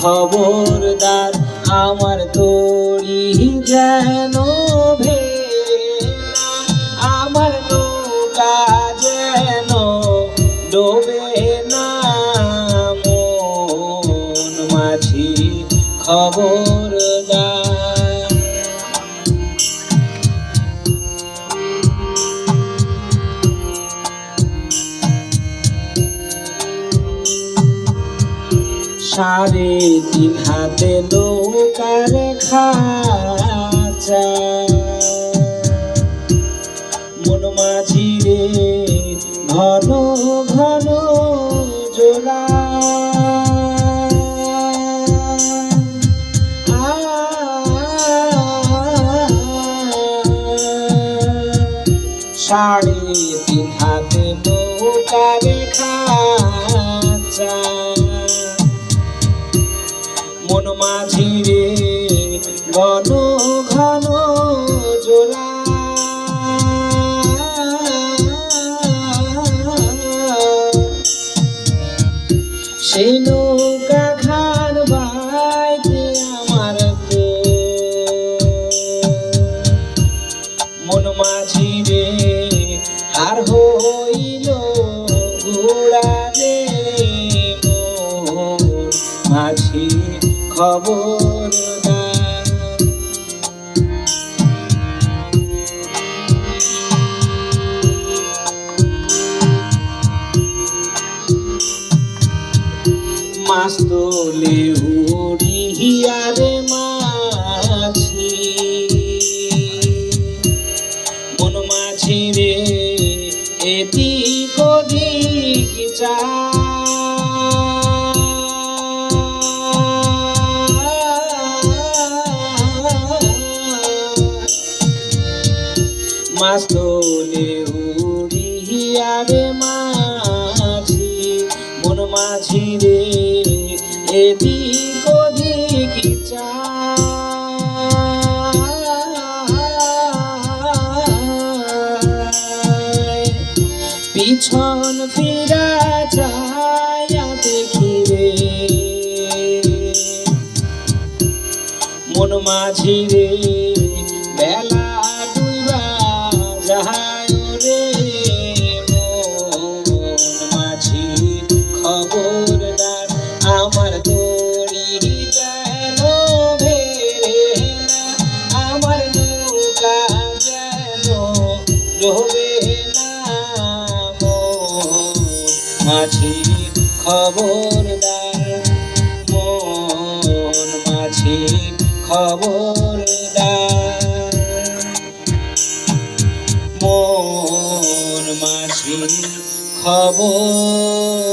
খবরদার আমার তরি যেন ভে আমার নৌকা যেন ডোবে না। সাড়ে তিন হাতে নৌকার মন মাঝি রে ঘন ঘন সাড়ে তিন হাতে নৌকার খাচা। মন মাঝি রে ঘন ঘন জোলা। সেই নৌকা খবর মাছ তোলে উড়িয়ারে মাছি। মন মাঝি রে এটি করি চা মাছ তোলে মাঝি, মন মাঝি রে এদিক ওদিক চায় পিছন ফিরা চায়া দেখি রে। মন মাঝি রে, বেলা মন মাঝি খবরদার মন মাঝি খবরদার মন মাঝি খবরদার